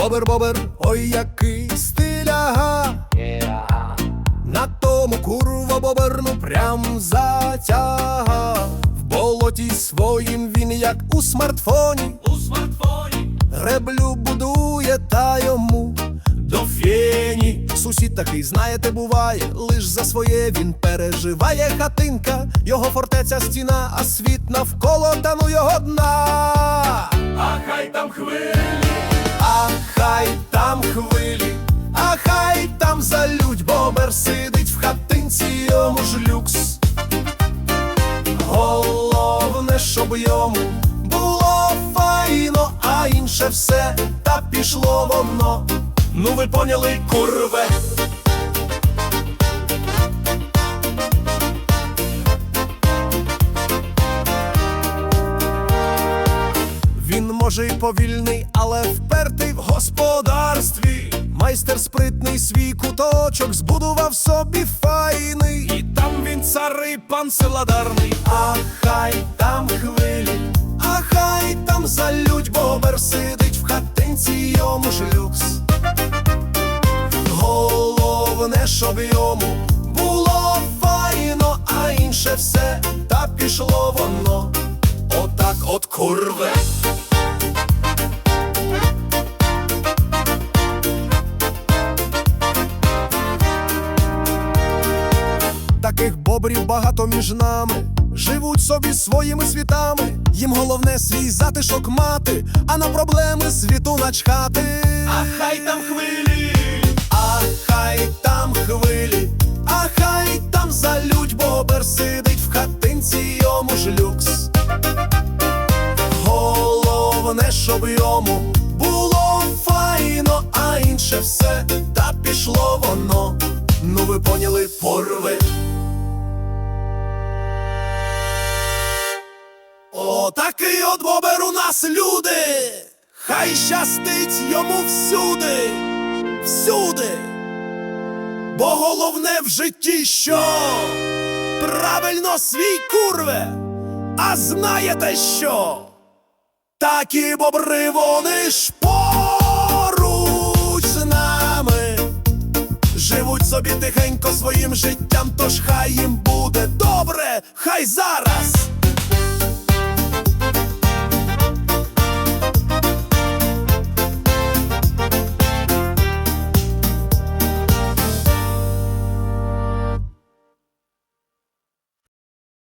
Бобер, бобер, ой, який стиляга. На тому курва боберну прям затяга. В болоті своїм він, як у смартфоні. У смартфоні Греблю будує та йому до фені. Сусід такий, знаєте, буває, лиш за своє він переживає хатинка, його фортеця стіна, а світ навколо та ну його дна. а хай там хвилі, ж люкс. Головне, щоб йому було файно, а інше все та пішло воно. Ну ви поняли, курве. Він може й повільний, але впертий в господарстві. Майстер спритний свій куточок збудував собі файний. Пан селадарний. А хай там хвилі, а хай там залють, бобер сидить в хатинці, йому ж люкс. Головне, щоб йому було файно, а інше все та пішло воно. Отак от курве. Таких бобрів багато між нами. Живуть собі своїми світами. Їм головне свій затишок мати, а на проблеми світу начхати. а хай там хвилі, А хай там хвилі, а хай там залють, бобер сидить в хатинці, йому ж люкс. Головне, щоб йому було файно, а інше все та пішло воно. Ну ви поняли, порве. Отакий от у нас люди. Хай щастить йому всюди, всюди. Бо головне в житті що? Правильно свій курве. А знаєте що? Такі бобри вони ж поруч з нами. Живуть собі тихенько своїм життям, тож хай їм буде добре, хай зараз.